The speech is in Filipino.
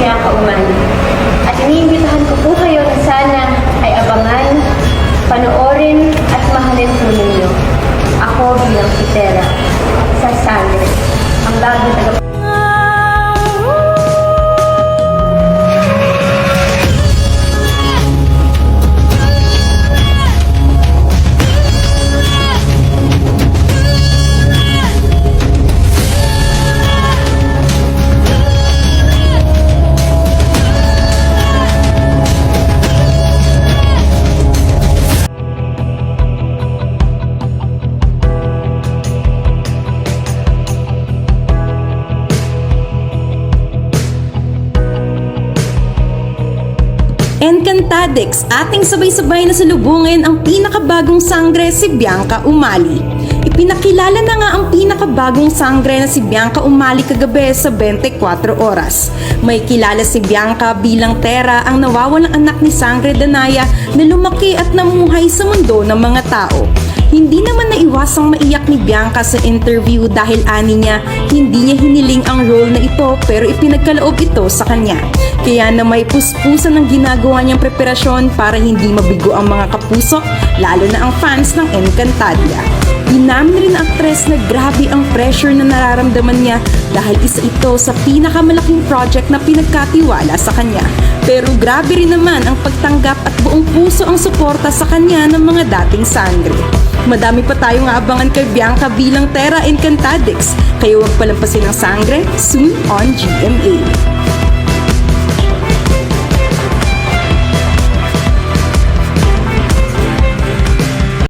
Bianca Umali. At iniimbitahan ko po kayo na sana ay abangan, panoorin at mahalin po ninyo. Ako bilang si Tera sa Sangre, ang bagong taga Encantadex, ating sabay-sabay na salubungin ang pinakabagong sangre si Bianca Umali. Ipinakilala na nga ang pinakabagong sangre na si Bianca Umali kagabi sa 24 oras. May kilala si Bianca bilang Tera ang nawawalang anak ni Sangre Danaya na lumaki at namuhay sa mundo ng mga tao. Hindi naman naiwasang maiyak ni Bianca sa interview dahil ani niya hindi niya hiniling ang role na ito pero ipinagkaloob ito sa kanya. Kaya na may puspusan ng ginagawa niyang preparasyon para hindi mabigo ang mga kapuso, lalo na ang fans ng Encantadia. Inamin rin ang aktres na grabe ang pressure na nararamdaman niya dahil isa ito sa pinakamalaking project na pinagkatiwala sa kanya. Pero grabe rin naman ang pagtanggap at buong puso ang suporta sa kanya ng mga dating sangre. Madami pa tayong aabangan kay Bianca bilang Terra Encantadix, kaya huwag palampasin ang sangre soon on GMA.